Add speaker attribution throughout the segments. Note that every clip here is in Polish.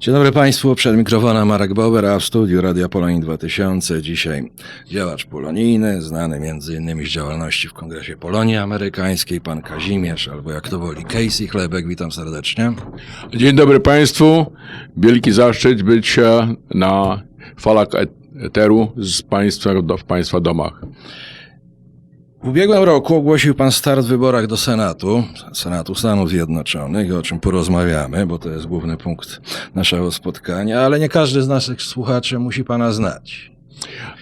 Speaker 1: Dzień dobry Państwu, przed mikrofonem Marek Bober, a w studiu Radia Polonii 2000 dzisiaj działacz polonijny, znany m.in. z działalności w Kongresie Polonii Amerykańskiej, pan Kazimierz, albo jak to woli, Casey Chlebek, witam serdecznie.
Speaker 2: Dzień dobry Państwu. Wielki zaszczyt być e, na falach eteru z państwa, w Państwa domach.
Speaker 1: W ubiegłym roku ogłosił pan start w wyborach do Senatu, Senatu Stanów Zjednoczonych, o czym porozmawiamy, bo to jest główny punkt naszego spotkania, ale nie każdy z naszych słuchaczy musi pana znać.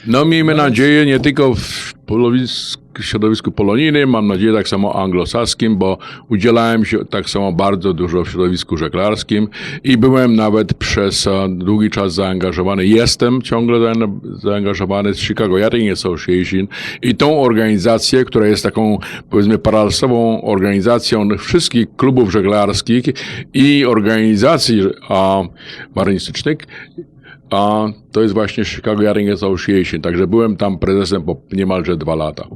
Speaker 2: No miejmy nadzieję nie tylko w polowisku, środowisku polonijnym, mam nadzieję tak samo anglosaskim, bo udzielałem się tak samo bardzo dużo w środowisku żeglarskim i byłem nawet przez e, długi czas zaangażowany, jestem ciągle zaangaż- zaangażowany z Chicago. Yachting Association i tą organizację, która jest taką powiedzmy paralelsową organizacją wszystkich klubów żeglarskich i organizacji a, marynistycznych, a to jest właśnie Chicago Yachting Association, także byłem tam prezesem po niemalże dwa lata.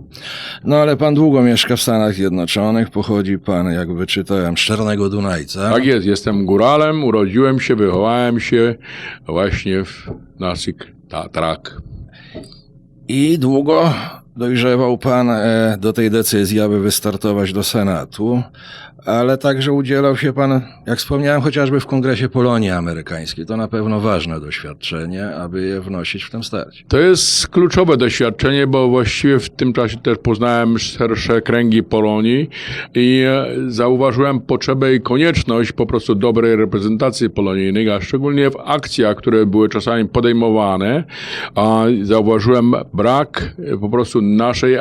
Speaker 1: No ale pan długo mieszka w Stanach Zjednoczonych, pochodzi pan, jak wyczytałem, z Czarnego Dunajca.
Speaker 2: Tak jest, jestem góralem, urodziłem się, wychowałem się właśnie w naszych Tatrach.
Speaker 1: I długo dojrzewał pan e, do tej decyzji, aby wystartować do Senatu, ale także udzielał się pan, jak wspomniałem, chociażby w Kongresie Polonii Amerykańskiej. To na pewno ważne doświadczenie, aby je wnosić w tym starcie.
Speaker 2: To jest kluczowe doświadczenie, bo właściwie w tym czasie też poznałem szersze kręgi Polonii i e, zauważyłem potrzebę i konieczność po prostu dobrej reprezentacji polonijnej, a szczególnie w akcjach, które były czasami podejmowane, a zauważyłem brak e, po prostu naszej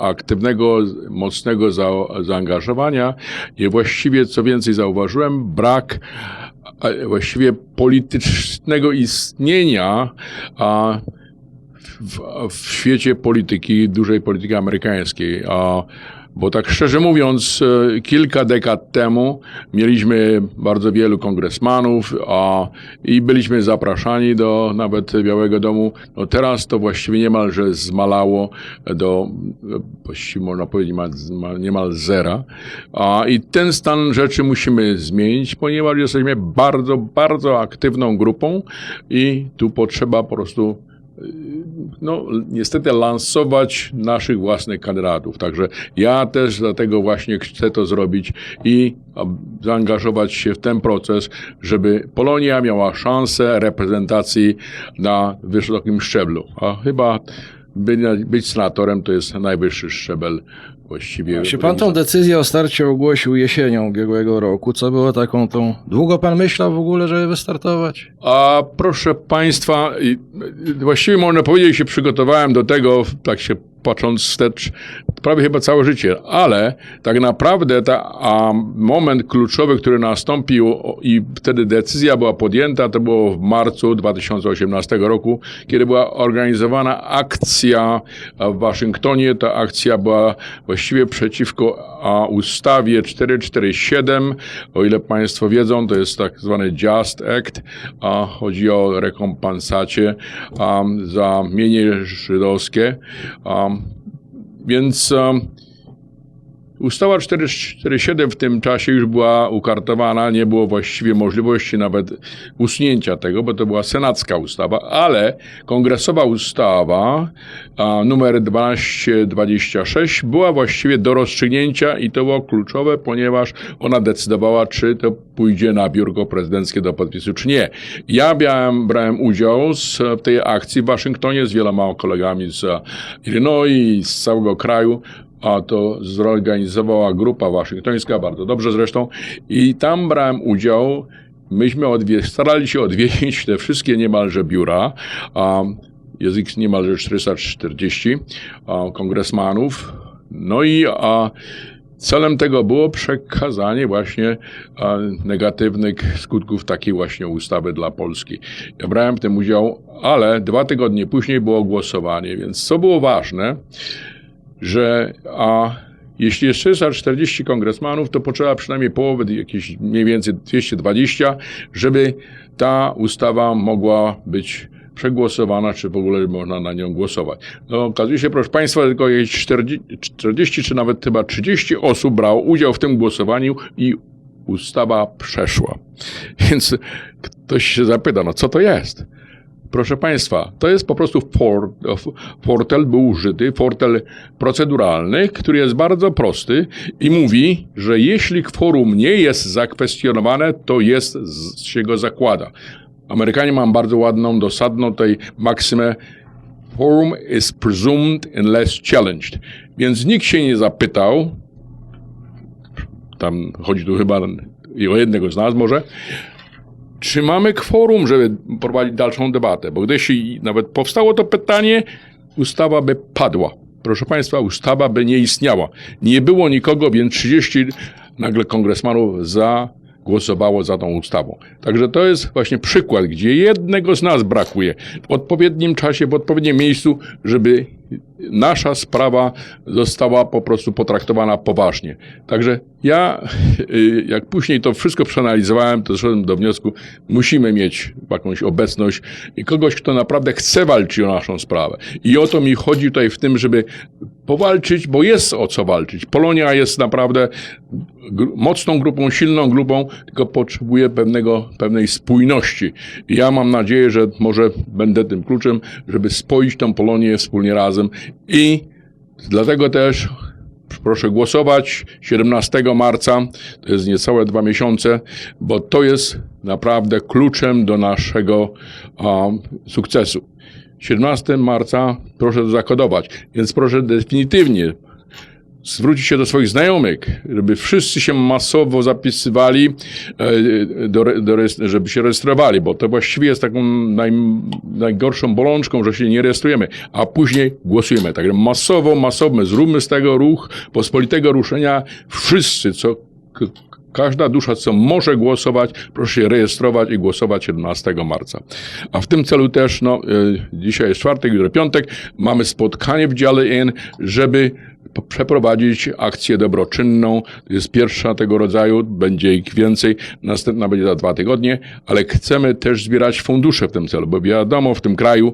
Speaker 2: aktywnego, mocnego za, zaangażowania i właściwie co więcej zauważyłem brak właściwie politycznego istnienia w, w świecie polityki, dużej polityki amerykańskiej. A, bo tak szczerze mówiąc, e, kilka dekad temu mieliśmy bardzo wielu kongresmanów a, i byliśmy zapraszani do nawet Białego Domu. No teraz to właściwie niemalże zmalało do, właściwie można powiedzieć, niemal zera. A, I ten stan rzeczy musimy zmienić, ponieważ jesteśmy bardzo, bardzo aktywną grupą i tu potrzeba po prostu no, niestety lansować naszych własnych kandydatów. Także ja też dlatego właśnie chcę to zrobić i zaangażować się w ten proces, żeby Polonia miała szansę reprezentacji na wysokim szczeblu. A chyba by- być senatorem to jest najwyższy szczebel właściwie.
Speaker 1: Czy pan tą decyzję o starcie ogłosił jesienią ubiegłego roku? Co było taką tą... Długo pan myślał w ogóle, żeby wystartować?
Speaker 2: A proszę Państwa, właściwie można powiedzieć, się przygotowałem do tego, tak się patrząc wstecz, prawie chyba całe życie, ale tak naprawdę ta, a moment kluczowy, który nastąpił i wtedy decyzja była podjęta, to było w marcu 2018 roku, kiedy była organizowana akcja w Waszyngtonie. Ta akcja była właściwie przeciwko a, ustawie 447. O ile Państwo wiedzą, to jest tak zwany Just Act. A, chodzi o rekompensacie a, za mienie żydowskie. A, więc Ustawa 447 w tym czasie już była ukartowana, nie było właściwie możliwości nawet usunięcia tego, bo to była senacka ustawa, ale kongresowa ustawa a, numer 1226 była właściwie do rozstrzygnięcia i to było kluczowe, ponieważ ona decydowała, czy to pójdzie na biurko prezydenckie do podpisu, czy nie. Ja brałem, brałem udział z, w tej akcji w Waszyngtonie z wieloma kolegami z Illinois, z całego kraju a to zorganizowała grupa waszyngtońska, bardzo dobrze zresztą, i tam brałem udział. Myśmy starali się odwiedzić te wszystkie niemalże biura, a jest ich niemalże 440 a, kongresmanów. No i a, celem tego było przekazanie właśnie a, negatywnych skutków takiej właśnie ustawy dla Polski. Ja brałem w tym udział, ale dwa tygodnie później było głosowanie, więc co było ważne, że a jeśli jest 340 kongresmanów, to potrzeba przynajmniej połowy, jakieś mniej więcej 220, żeby ta ustawa mogła być przegłosowana, czy w ogóle można na nią głosować. No, okazuje się, proszę Państwa, tylko jakieś 40, 40 czy nawet chyba 30 osób brało udział w tym głosowaniu i ustawa przeszła. Więc ktoś się zapyta, no co to jest? Proszę Państwa, to jest po prostu for, fortel był użyty, fortel proceduralny, który jest bardzo prosty i mówi, że jeśli kworum nie jest zakwestionowane, to jest, się go zakłada. Amerykanie mają bardzo ładną, dosadną tej maksymę Quorum is presumed unless challenged. Więc nikt się nie zapytał, tam chodzi tu chyba o jednego z nas może, czy mamy kworum, żeby prowadzić dalszą debatę? Bo gdyś nawet powstało to pytanie, ustawa by padła. Proszę Państwa, ustawa by nie istniała. Nie było nikogo, więc 30 nagle kongresmanów zagłosowało za tą ustawą. Także to jest właśnie przykład, gdzie jednego z nas brakuje w odpowiednim czasie, w odpowiednim miejscu, żeby nasza sprawa została po prostu potraktowana poważnie. Także ja, jak później to wszystko przeanalizowałem, to doszedłem do wniosku, musimy mieć jakąś obecność i kogoś, kto naprawdę chce walczyć o naszą sprawę. I o to mi chodzi tutaj w tym, żeby powalczyć, bo jest o co walczyć. Polonia jest naprawdę mocną grupą, silną grupą, tylko potrzebuje pewnego, pewnej spójności. I ja mam nadzieję, że może będę tym kluczem, żeby spoić tą Polonię wspólnie razem i dlatego też proszę głosować 17 marca, to jest niecałe dwa miesiące, bo to jest naprawdę kluczem do naszego um, sukcesu. 17 marca proszę zakodować, więc proszę definitywnie zwrócić się do swoich znajomych, żeby wszyscy się masowo zapisywali, e, do, do, żeby się rejestrowali, bo to właściwie jest taką naj, najgorszą bolączką, że się nie rejestrujemy, a później głosujemy. Także masowo, masowo, zróbmy z tego ruch pospolitego ruszenia. Wszyscy, co Każda dusza, co może głosować, proszę się rejestrować i głosować 17 marca. A w tym celu też, no, y, dzisiaj jest czwartek, jutro piątek, mamy spotkanie w dziale N, żeby przeprowadzić akcję dobroczynną. To jest pierwsza tego rodzaju, będzie ich więcej, następna będzie za dwa tygodnie, ale chcemy też zbierać fundusze w tym celu, bo wiadomo, w tym kraju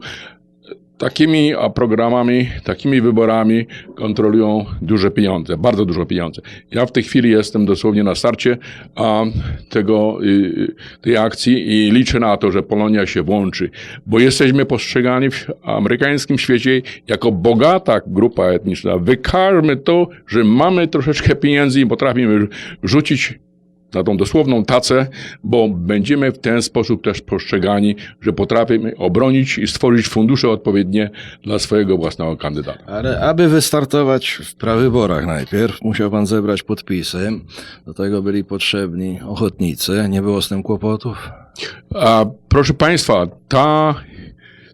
Speaker 2: takimi programami, takimi wyborami kontrolują duże pieniądze, bardzo dużo pieniądze. Ja w tej chwili jestem dosłownie na starcie a, tego, y, tej akcji i liczę na to, że Polonia się włączy, bo jesteśmy postrzegani w amerykańskim świecie jako bogata grupa etniczna. Wykażmy to, że mamy troszeczkę pieniędzy i potrafimy rzucić na tą dosłowną tacę, bo będziemy w ten sposób też postrzegani, że potrafimy obronić i stworzyć fundusze odpowiednie dla swojego własnego kandydata.
Speaker 1: Ale aby wystartować w prawyborach najpierw, musiał pan zebrać podpisy. Do tego byli potrzebni ochotnicy. Nie było z tym kłopotów?
Speaker 2: A proszę Państwa, ta,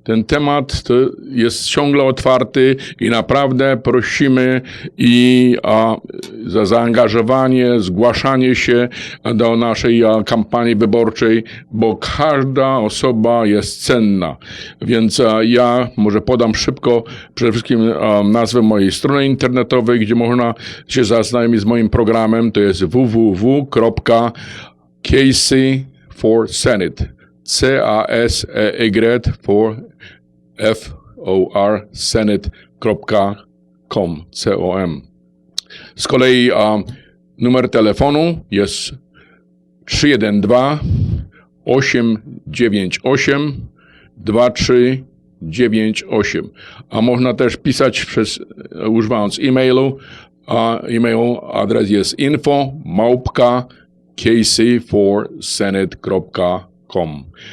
Speaker 2: ten temat jest ciągle otwarty i naprawdę prosimy i a, za zaangażowanie, zgłaszanie się do naszej a, kampanii wyborczej, bo każda osoba jest cenna. Więc a, ja może podam szybko przede wszystkim a, nazwę mojej strony internetowej, gdzie można się zaznajomić z moim programem. To jest www.casey for Senate. C-A-S-E-Y for F-O-R Senate.com. C-O-M. Z kolei a, numer telefonu jest 312 898 2398. A można też pisać przez, e, używając e-mailu, a e-mail adres jest info małpka kc4senate.com.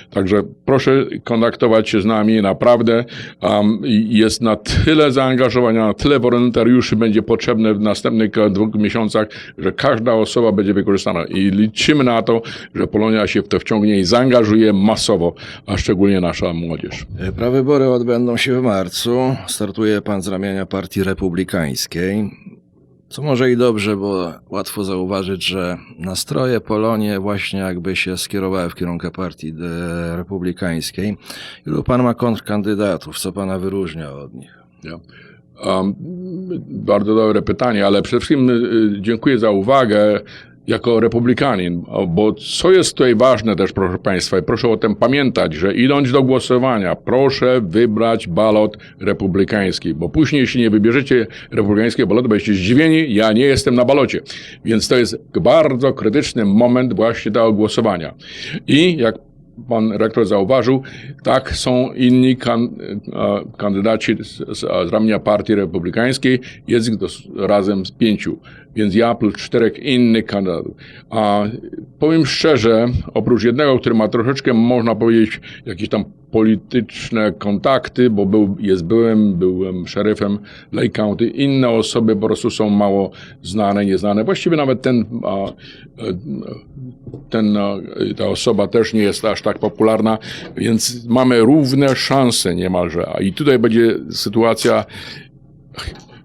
Speaker 2: Także proszę kontaktować się z nami, naprawdę um, jest na tyle zaangażowania, na tyle wolontariuszy będzie potrzebne w następnych dwóch miesiącach, że każda osoba będzie wykorzystana i liczymy na to, że Polonia się w to wciągnie i zaangażuje masowo, a szczególnie nasza młodzież.
Speaker 1: Prawybory odbędą się w marcu. Startuje pan z ramienia Partii Republikańskiej. Co może i dobrze, bo łatwo zauważyć, że nastroje Polonie właśnie jakby się skierowały w kierunku Partii e, Republikańskiej. Ilu pan ma kontrkandydatów? Co pana wyróżnia od nich?
Speaker 2: Ja. Um, bardzo dobre pytanie, ale przede wszystkim y, dziękuję za uwagę. Jako republikanin, bo co jest tutaj ważne też, proszę Państwa, i proszę o tym pamiętać, że idąc do głosowania, proszę wybrać balot republikański, bo później, jeśli nie wybierzecie republikańskiego balotu, będziecie zdziwieni, ja nie jestem na balocie. Więc to jest bardzo krytyczny moment właśnie do głosowania. I jak pan rektor zauważył, tak są inni kan, kandydaci z, z, ramienia partii republikańskiej, jest ich razem z pięciu, więc ja plus czterech innych kandydatów. A powiem szczerze, oprócz jednego, który ma troszeczkę, można powiedzieć, jakieś tam polityczne kontakty, bo był, jest byłem, byłem szeryfem Lake County, inne osoby po prostu są mało znane, nieznane. Właściwie nawet ten, e, ten, ta osoba też nie jest aż tak popularna, więc mamy równe szanse niemalże. A i tutaj będzie sytuacja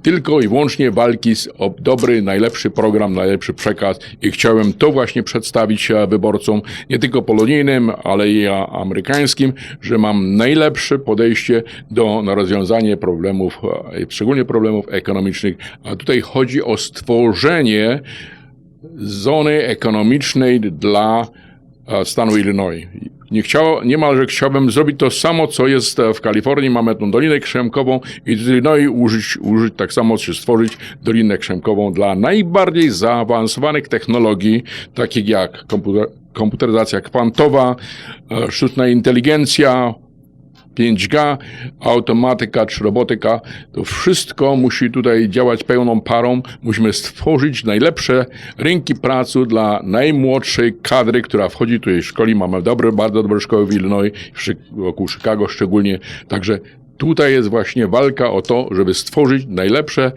Speaker 2: tylko i wyłącznie walki z, o dobry, najlepszy program, najlepszy przekaz i chciałem to właśnie przedstawić wyborcom, nie tylko polonijnym, ale i amerykańskim, że mam najlepsze podejście do na rozwiązanie problemów, e, szczególnie problemów ekonomicznych, a tutaj chodzi o stworzenie zony ekonomicznej dla e, stanu Illinois. Nie chciało, niemalże chciałbym zrobić to samo, co jest e, w Kalifornii. Mamy tą Dolinę Krzemkową i w Illinois użyć, użyć tak samo, czy stworzyć Dolinę Krzemkową dla najbardziej zaawansowanych technologii, takich jak komputer, komputeryzacja kwantowa, e, sztuczna inteligencja, 5G, automatyka czy robotyka, to wszystko musi tutaj działać pełną parą. Musimy stworzyć najlepsze rynki pracy dla najmłodszej kadry, która wchodzi tutaj do szkoli. Mamy dobre, bardzo dobre szkoły w Illinois, wokół Chicago szczególnie. Także tutaj jest właśnie walka o to, żeby stworzyć najlepsze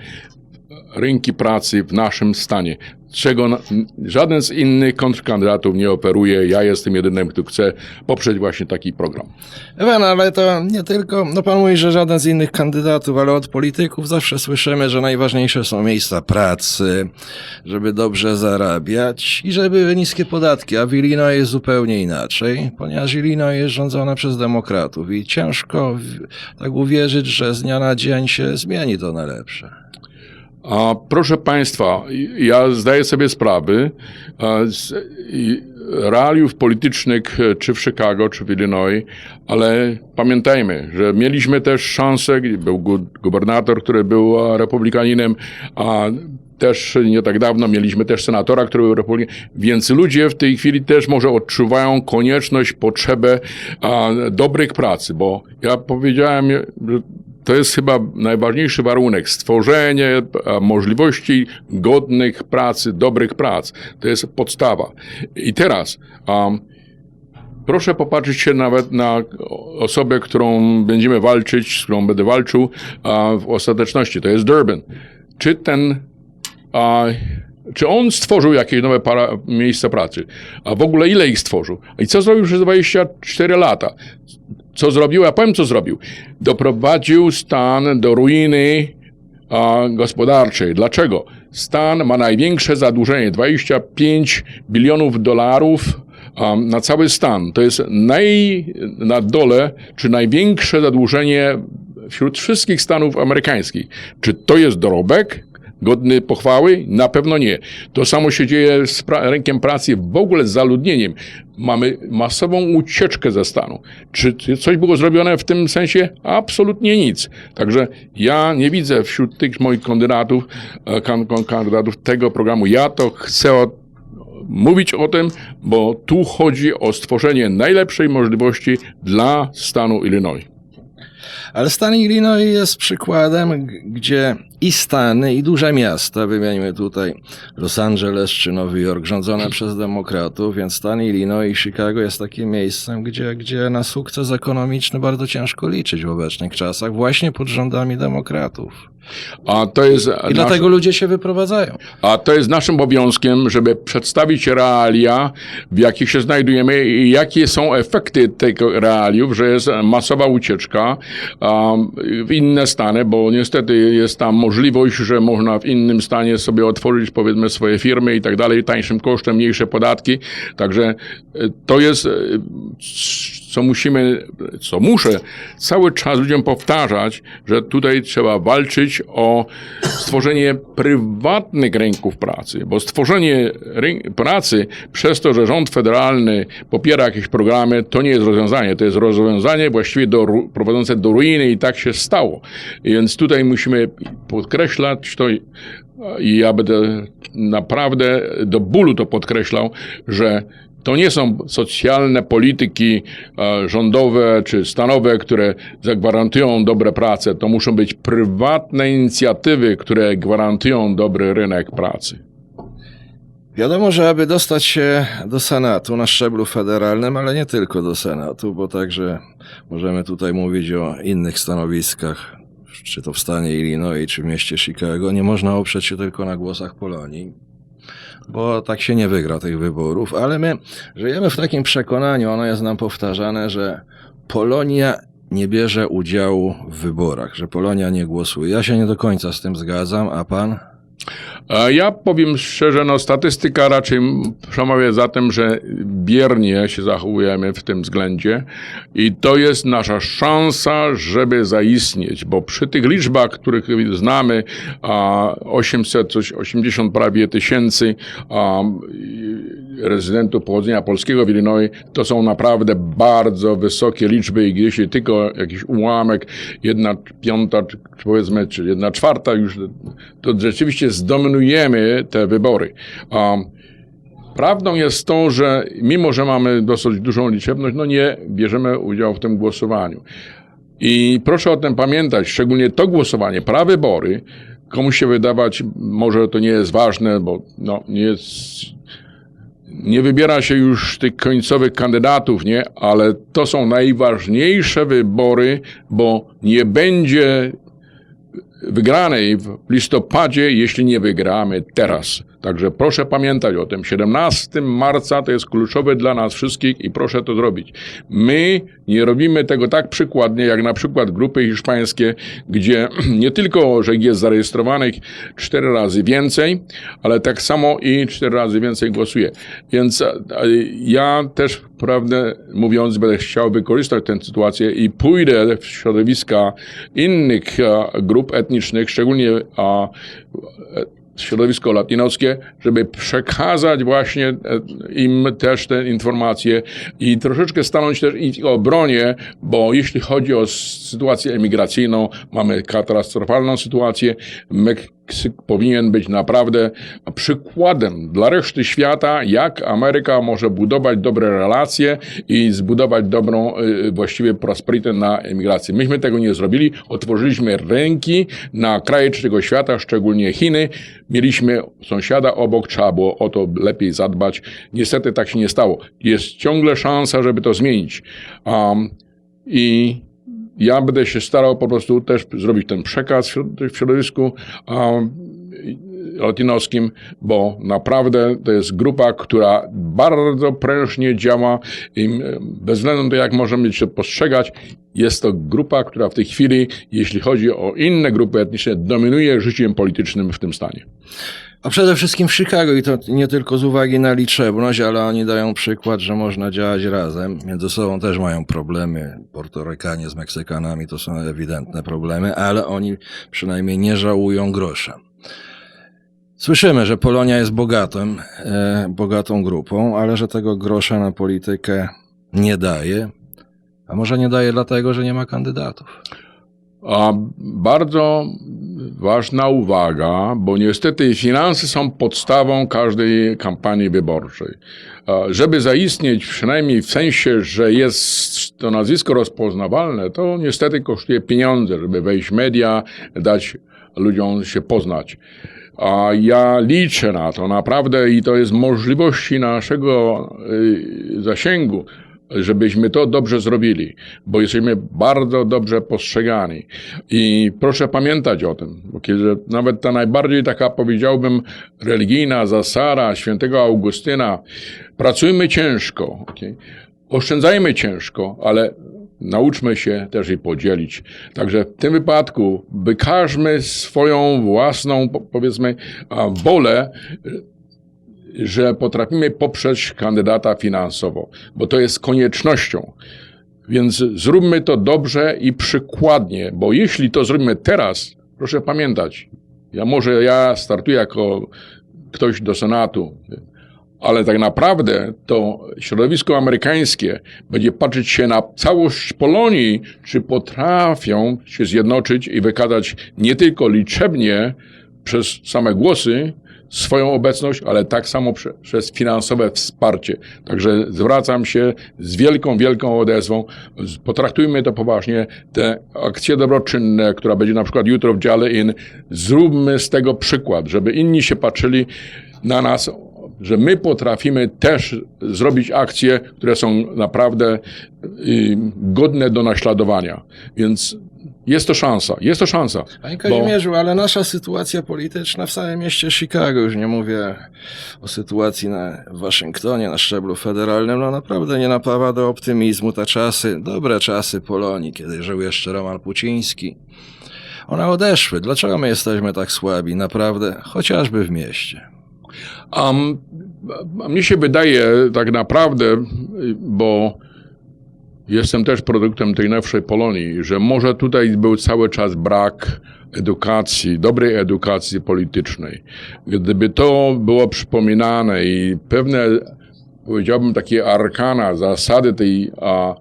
Speaker 2: rynki pracy w naszym stanie. Czego na, żaden z innych kontrkandydatów nie operuje. Ja jestem jedynym, kto chce poprzeć właśnie taki program.
Speaker 1: Ewan, ale to nie tylko, no pan mówi, że żaden z innych kandydatów, ale od polityków zawsze słyszymy, że najważniejsze są miejsca pracy, żeby dobrze zarabiać i żeby były niskie podatki, a w Illinois jest zupełnie inaczej, ponieważ Illinois jest rządzone przez demokratów i ciężko tak uwierzyć, że z dnia na dzień się zmieni to na lepsze.
Speaker 2: A proszę Państwa, ja zdaję sobie sprawy z realiów politycznych e, czy w Chicago, czy w Illinois, ale pamiętajmy, że mieliśmy też szansę, był gu- gubernator, który był e, republikaninem, a też nie tak dawno mieliśmy też senatora, który był republikaninem, więc ludzie w tej chwili też może odczuwają konieczność, potrzebę a, dobrych pracy, bo ja powiedziałem, że to jest chyba najważniejszy warunek. Stworzenie możliwości godnych pracy, dobrych prac. To jest podstawa. I teraz um, proszę popatrzeć się nawet na osobę, którą będziemy walczyć, z którą będę walczył w ostateczności. To jest Durbin. Czy ten czy on stworzył jakieś nowe para, miejsca pracy? A w ogóle ile ich stworzył? I co zrobił przez 24 lata? Co zrobił? Ja powiem, co zrobił. Doprowadził stan do ruiny a, gospodarczej. Dlaczego? Stan ma największe zadłużenie 25 bilionów dolarów na cały stan. To jest naj, na dole, czy największe zadłużenie wśród wszystkich stanów amerykańskich. Czy to jest dorobek? Godny pochwały? Na pewno nie. To samo się dzieje z pra- rynkiem pracy, w ogóle z zaludnieniem. Mamy masową ucieczkę ze stanu. Czy coś było zrobione w tym sensie? Absolutnie nic. Także ja nie widzę wśród tych moich kandydatów, e, kan- kan- kandydatów tego programu. Ja to chcę o, mówić o tym, bo tu chodzi o stworzenie najlepszej możliwości dla stanu Illinois.
Speaker 1: Ale stan Illinois jest przykładem, gdzie i stany, i duże miasta, wymienimy tutaj Los Angeles czy Nowy Jork, rządzone przez demokratów, więc stan Illinois i Chicago jest takim miejscem, gdzie, gdzie na sukces ekonomiczny bardzo ciężko liczyć w obecnych czasach, właśnie pod rządami demokratów.
Speaker 2: A to jest
Speaker 1: I dlatego ludzie się wyprowadzają.
Speaker 2: A to jest naszym obowiązkiem, żeby przedstawić realia, w jakich się znajdujemy i jakie są efekty tego realiów, że jest masowa ucieczka um, w inne stany, bo niestety jest tam możliwość, że można w innym stanie sobie otworzyć powiedzmy swoje firmy i tak dalej, tańszym kosztem, mniejsze podatki. Także e, to jest, e, co musimy, co muszę cały czas ludziom powtarzać, że tutaj trzeba walczyć o stworzenie prywatnych rynków pracy, bo stworzenie pracy przez to, że rząd federalny popiera jakieś programy, to nie jest rozwiązanie. To jest rozwiązanie właściwie do, prowadzące do ruiny i tak się stało. Więc tutaj musimy podkreślać to i ja będę naprawdę do bólu to podkreślał, że to nie są socjalne polityki e, rządowe czy stanowe, które zagwarantują dobre prace. To muszą być prywatne inicjatywy, które gwarantują dobry rynek pracy.
Speaker 1: Wiadomo, że aby dostać się do Senatu na szczeblu federalnym, ale nie tylko do Senatu, bo także możemy tutaj mówić o innych stanowiskach, czy to w stanie Illinois, czy w mieście Chicago, nie można oprzeć się tylko na głosach Polonii, bo tak się nie wygra tych wyborów, ale my żyjemy w takim przekonaniu, ono jest nam powtarzane, że Polonia nie bierze udziału w wyborach, że Polonia nie głosuje. Ja się nie do końca z tym zgadzam, a pan?
Speaker 2: Ja powiem szczerze, no statystyka raczej przemawia za tym, że biernie się zachowujemy w tym względzie i to jest nasza szansa, żeby zaistnieć, bo przy tych liczbach, których znamy, a 800, coś 80 prawie tysięcy rezydentów pochodzenia polskiego w Illinois, to są naprawdę bardzo wysokie liczby i jeśli tylko jakiś ułamek, jedna piąta, czy powiedzmy, czy jedna czwarta już, to rzeczywiście zdominujemy te wybory. Um, Prawdą jest to, że mimo, że mamy dosyć dużą liczebność, no nie bierzemy udziału w tym głosowaniu. I proszę o tym pamiętać, szczególnie to głosowanie, prawybory, komuś się wydawać, może to nie jest ważne, bo no, nie jest, nie wybiera się już tych końcowych kandydatów, nie? Ale to są najważniejsze wybory, bo nie będzie wygranej w listopadzie, jeśli nie wygramy teraz. Także proszę pamiętać o tym. 17 marca to jest kluczowe dla nas wszystkich i proszę to zrobić. My nie robimy tego tak przykładnie, jak na przykład grupy hiszpańskie, gdzie nie tylko, że jest zarejestrowanych cztery razy więcej, ale tak samo i cztery razy więcej głosuje. Więc e, ja też, prawdę mówiąc, będę chciał wykorzystać tę sytuację i pójdę w środowiska innych e, grup etnicznych, szczególnie a, e, środowisko latinowskie, żeby przekazać właśnie e, im też te informacje i troszeczkę stanąć też i obronie, bo jeśli chodzi o sytuację emigracyjną, mamy katastrofalną sytuację. Powinien być naprawdę przykładem dla reszty świata, jak Ameryka może budować dobre relacje i zbudować dobrą y, właściwie prosperitę na emigracji. Myśmy tego nie zrobili. Otworzyliśmy rynki na kraje trzeciego świata, szczególnie Chiny. Mieliśmy sąsiada obok, trzeba było o to lepiej zadbać. Niestety tak się nie stało. Jest ciągle szansa, żeby to zmienić. Um, I ja będę się starał po prostu też zrobić ten przekaz w środ- w środowisku um, latinowskim, bo naprawdę to jest grupa, która bardzo prężnie działa i m, bez względu na to, jak możemy się postrzegać, jest to grupa, która w tej chwili, jeśli chodzi o inne grupy etniczne, dominuje życiem politycznym w tym stanie.
Speaker 1: A przede wszystkim w Chicago i to nie tylko z uwagi na liczebność, ale oni dają przykład, że można działać razem. Między sobą też mają problemy. Portorykanie z Meksykanami to są ewidentne problemy, ale oni przynajmniej nie żałują grosza. Słyszymy, że Polonia jest bogatym, e, bogatą grupą, ale że tego grosza na politykę nie daje. A może nie daje dlatego, że nie ma kandydatów.
Speaker 2: A bardzo ważna uwaga, bo niestety finanse są podstawą każdej kampanii wyborczej. Żeby zaistnieć, przynajmniej w sensie, że jest to nazwisko rozpoznawalne, to niestety kosztuje pieniądze, żeby wejść w media, dać ludziom się poznać. A ja liczę na to naprawdę i to jest możliwości naszego y, zasięgu, żebyśmy to dobrze zrobili, bo jesteśmy bardzo dobrze postrzegani. I proszę pamiętać o tym, bo kiedy nawet ta najbardziej taka, powiedziałbym, religijna zasada świętego Augustyna, pracujmy ciężko, okej? oszczędzajmy ciężko, ale nauczmy się też i podzielić. Także w tym wypadku wykażmy swoją własną, po- powiedzmy, wolę, że potrafimy poprzeć kandydata finansowo, bo to jest koniecznością. Więc zróbmy to dobrze i przykładnie, bo jeśli to zrobimy teraz, proszę pamiętać, ja może ja startuję jako ktoś do Senatu, ale tak naprawdę to środowisko amerykańskie będzie patrzeć się na całość Polonii, czy potrafią się zjednoczyć i wykazać nie tylko liczebnie przez same głosy swoją obecność, ale tak samo prze, przez finansowe wsparcie. Także zwracam się z wielką, wielką odezwą. Potraktujmy to poważnie. Te akcje dobroczynne, która będzie na przykład jutro w dziale IN, zróbmy z tego przykład, żeby inni się patrzyli na nas, że my potrafimy też zrobić akcje, które są naprawdę y, godne do naśladowania. Więc jest to szansa, jest to szansa.
Speaker 1: Panie
Speaker 2: Bo-
Speaker 1: Kazimierzu, ale nasza sytuacja polityczna w samym mieście Chicago, już nie mówię o sytuacji na, Waszyngtonie na szczeblu federalnym, no naprawdę nie napawa do optymizmu te czasy, dobre czasy Polonii, kiedy żył jeszcze Roman Puciński. One odeszły. Dlaczego my jesteśmy tak słabi? Naprawdę, chociażby w mieście.
Speaker 2: A mnie się wydaje tak naprawdę, bo jestem też produktem tej nowszej Polonii, że może tutaj był cały czas brak edukacji, dobrej edukacji politycznej. Gdyby to było przypominane i pewne, powiedziałbym, takie arkana, zasady tej a,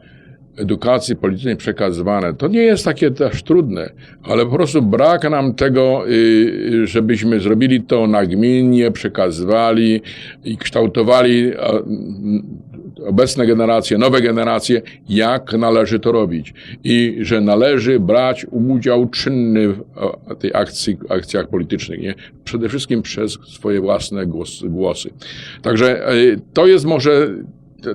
Speaker 2: edukacji politycznej przekazywane, to nie jest takie też trudne, ale po prostu brak nam tego, y, y, żebyśmy zrobili to nagminnie, przekazywali i kształtowali obecne generacje, nowe generacje, jak należy to robić. I że należy brać udział czynny w tej akcji, akcjach politycznych, nie? Przede wszystkim przez swoje własne głos, głosy. Także y, to jest może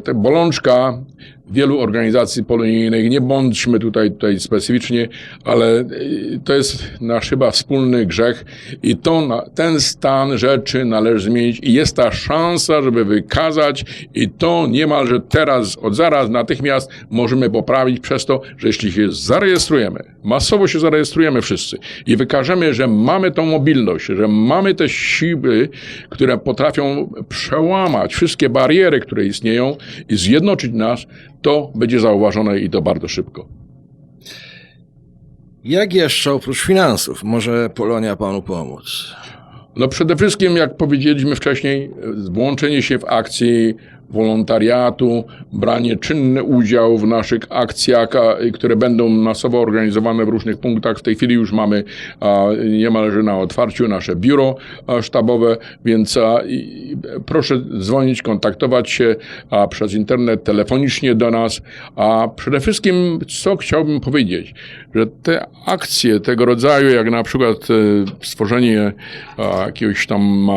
Speaker 2: te bolączka wielu organizacji polonijnych. Nie bądźmy tutaj, tutaj specyficznie, ale y, to jest nasz chyba wspólny grzech i to, ten stan rzeczy należy zmienić i jest ta szansa, żeby wykazać i to niemalże teraz, od zaraz, natychmiast możemy poprawić przez to, że jeśli się zarejestrujemy, masowo się zarejestrujemy wszyscy i wykażemy, że mamy tą mobilność, że mamy te siły, które potrafią przełamać wszystkie bariery, które istnieją i zjednoczyć nas, to będzie zauważone i to bardzo szybko.
Speaker 1: Jak jeszcze oprócz finansów może Polonia panu pomóc?
Speaker 2: No przede wszystkim, jak powiedzieliśmy wcześniej, włączenie się w akcji wolontariatu, branie czynny udział w naszych akcjach, które będą masowo organizowane w różnych punktach. W tej chwili już mamy niemalże na otwarciu nasze biuro sztabowe, więc proszę dzwonić, kontaktować się przez internet, telefonicznie do nas. A przede wszystkim, co chciałbym powiedzieć, że te akcje tego rodzaju, jak na przykład e, stworzenie jakiegoś tam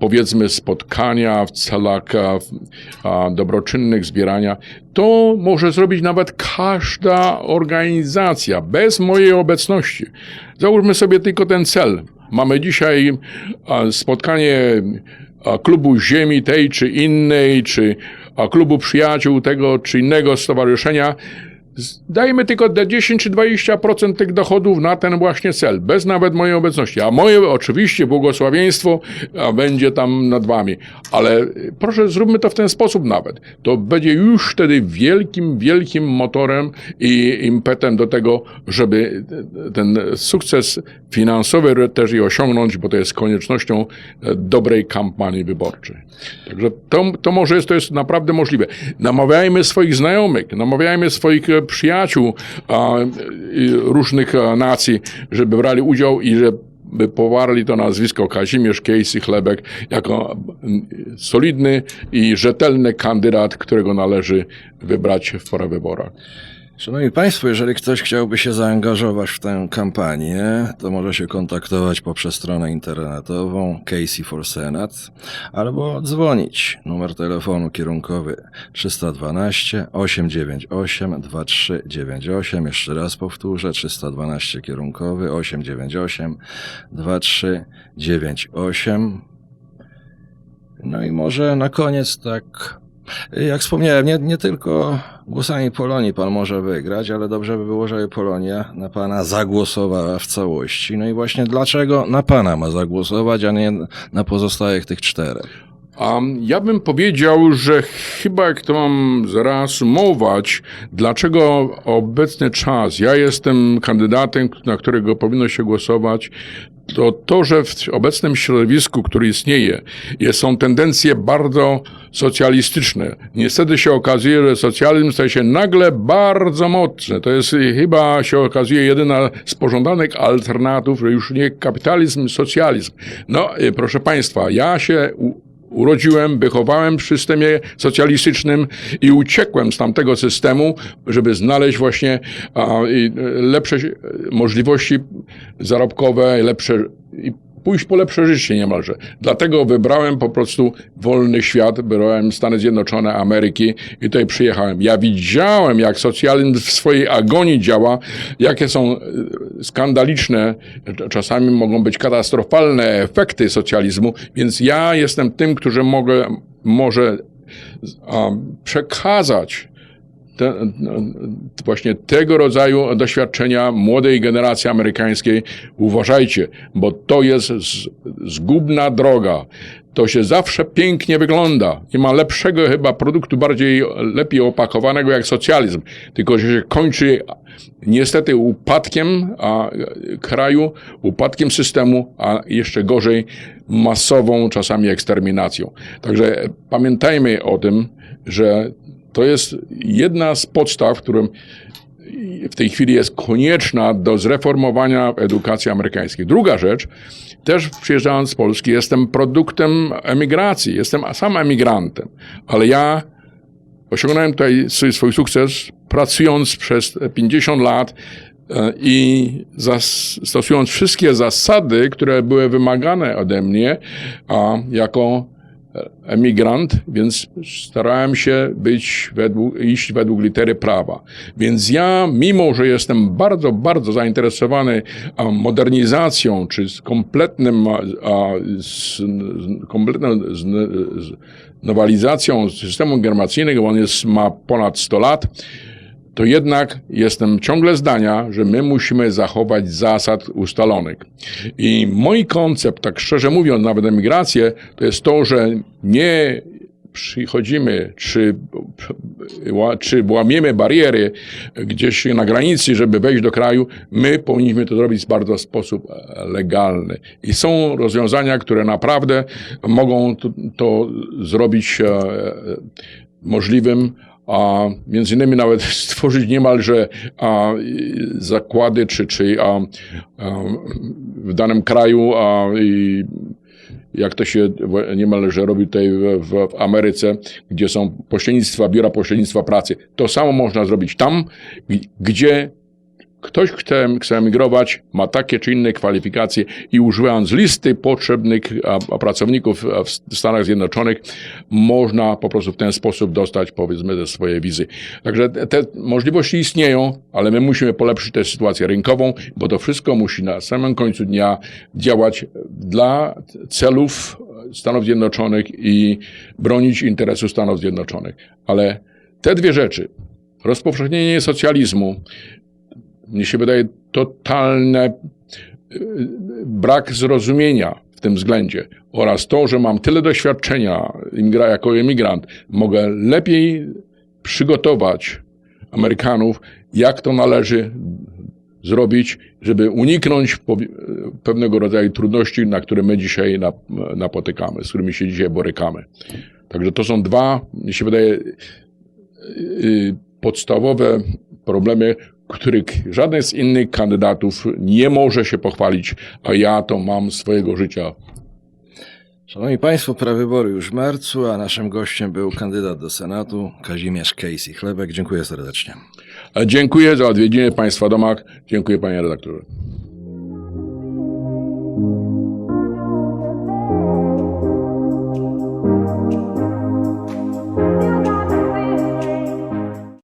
Speaker 2: powiedzmy spotkania w celach dobroczynnych, zbierania, to może zrobić nawet każda organizacja bez mojej obecności. Załóżmy sobie tylko ten cel. Mamy dzisiaj spotkanie klubu ziemi tej czy innej, czy klubu przyjaciół tego czy innego stowarzyszenia. Dajmy tylko te 10 czy 20% tych dochodów na ten właśnie cel, bez nawet mojej obecności. A moje oczywiście błogosławieństwo będzie tam nad wami. Ale y, proszę, zróbmy to w ten sposób nawet. To będzie już wtedy wielkim, wielkim motorem i impetem do tego, żeby y, ten sukces finansowy też i osiągnąć, bo to jest koniecznością e, dobrej kampanii wyborczej. Także to, to może jest, to jest naprawdę możliwe. Namawiajmy swoich znajomych, namawiajmy swoich e, przyjaciół różnych e, nacji, żeby brali udział i żeby powarli to nazwisko Kazimierz Casey Chlebek jako solidny i rzetelny kandydat, którego należy wybrać w porę wyborach.
Speaker 1: Szanowni Państwo, jeżeli ktoś chciałby się zaangażować w tę kampanię, to może się kontaktować poprzez stronę internetową Casey for Senate albo dzwonić. Numer telefonu kierunkowy 312 898 2398. Jeszcze raz powtórzę 312 kierunkowy 898 2398. No i może na koniec tak jak wspomniałem, nie, nie tylko głosami Polonii pan może wygrać, ale dobrze by było, żeby Polonia na pana zagłosowała w całości. No i właśnie dlaczego na pana ma zagłosować, a nie na pozostałych tych czterech?
Speaker 2: A ja bym powiedział, że chyba jak to mam zreasumować, dlaczego obecny czas, ja jestem kandydatem, na którego powinno się głosować, to to, że w obecnym środowisku, które istnieje, są tendencje bardzo socjalistyczne. Niestety się okazuje, że socjalizm staje się nagle bardzo mocny. To jest y, chyba się okazuje jedyna z pożądanych alternatyw, że już nie kapitalizm, socjalizm. No, y, proszę Państwa, ja się urodziłem, wychowałem w systemie socjalistycznym i uciekłem z tamtego systemu, żeby znaleźć właśnie e, lepsze możliwości zarobkowe, lepsze pójść po lepsze życie niemalże. Dlatego wybrałem po prostu wolny świat, wybrałem Stany Zjednoczone Ameryki i tutaj przyjechałem. Ja widziałem, jak socjalizm w swojej agonii działa, jakie są e, skandaliczne, czasami mogą być katastrofalne efekty socjalizmu, więc ja jestem tym, który mogę, może przekazać te, właśnie tego rodzaju doświadczenia młodej generacji amerykańskiej. Uważajcie, bo to jest zgubna droga. To się zawsze pięknie wygląda. Nie ma lepszego chyba produktu, bardziej lepiej opakowanego jak socjalizm. Tylko, że się kończy niestety upadkiem a, kraju, upadkiem systemu, a jeszcze gorzej masową czasami eksterminacją. Także pamiętajmy o tym, że to jest jedna z podstaw, którym w tej chwili jest konieczna do zreformowania edukacji amerykańskiej. Druga rzecz, też przyjeżdżając z Polski, jestem produktem emigracji, jestem sam emigrantem, ale ja osiągnąłem tutaj swój, sukces pracując przez 50 lat e, i stosując wszystkie zasady, które były wymagane ode mnie a, jako emigrant, więc starałem się być według, iść według litery prawa. Więc ja, mimo że jestem bardzo, bardzo zainteresowany modernizacją, czy z kompletnym, z, kompletną z nowelizacją systemu informacyjnego, on jest, ma ponad 100 lat, to jednak jestem ciągle zdania, że my musimy zachować zasad ustalonych. I mój koncept, tak szczerze mówiąc, nawet emigrację, to jest to, że nie przychodzimy, czy, czy łamiemy bariery gdzieś na granicy, żeby wejść do kraju, my powinniśmy to zrobić w bardzo sposób legalny. I są rozwiązania, które naprawdę mogą to, to zrobić e, możliwym, a między innymi nawet stworzyć niemalże a, zakłady, czy, czy a, a, w danym kraju, a, i jak to się niemalże robi tutaj w, w Ameryce, gdzie są pośrednictwa, biura pośrednictwa pracy. To samo można zrobić tam, gdzie ktoś chce, chce emigrować, ma takie czy inne kwalifikacje i używając listy potrzebnych pracowników w Stanach Zjednoczonych, można po prostu w ten sposób dostać, powiedzmy, te swoje wizy. Także te możliwości istnieją, ale my musimy polepszyć tę sytuację rynkową, bo to wszystko musi na samym końcu dnia działać dla celów Stanów Zjednoczonych i bronić interesu Stanów Zjednoczonych. Ale te dwie rzeczy, rozpowszechnienie socjalizmu, mnie się wydaje totalny brak zrozumienia w tym względzie oraz to, że mam tyle doświadczenia jako emigrant, mogę lepiej przygotować Amerykanów, jak to należy zrobić, żeby uniknąć pewnego rodzaju trudności, na które my dzisiaj napotykamy, z którymi się dzisiaj borykamy. Także to są dwa, mi się wydaje, podstawowe problemy, których żaden z innych kandydatów nie może się pochwalić, a ja to mam swojego życia.
Speaker 1: Szanowni Państwo, prawybory już w marcu, a naszym gościem był kandydat do Senatu Kazimierz Casey Chlebek. Dziękuję serdecznie.
Speaker 2: Dziękuję za odwiedziny Państwa domach. Dziękuję Panie redaktorze.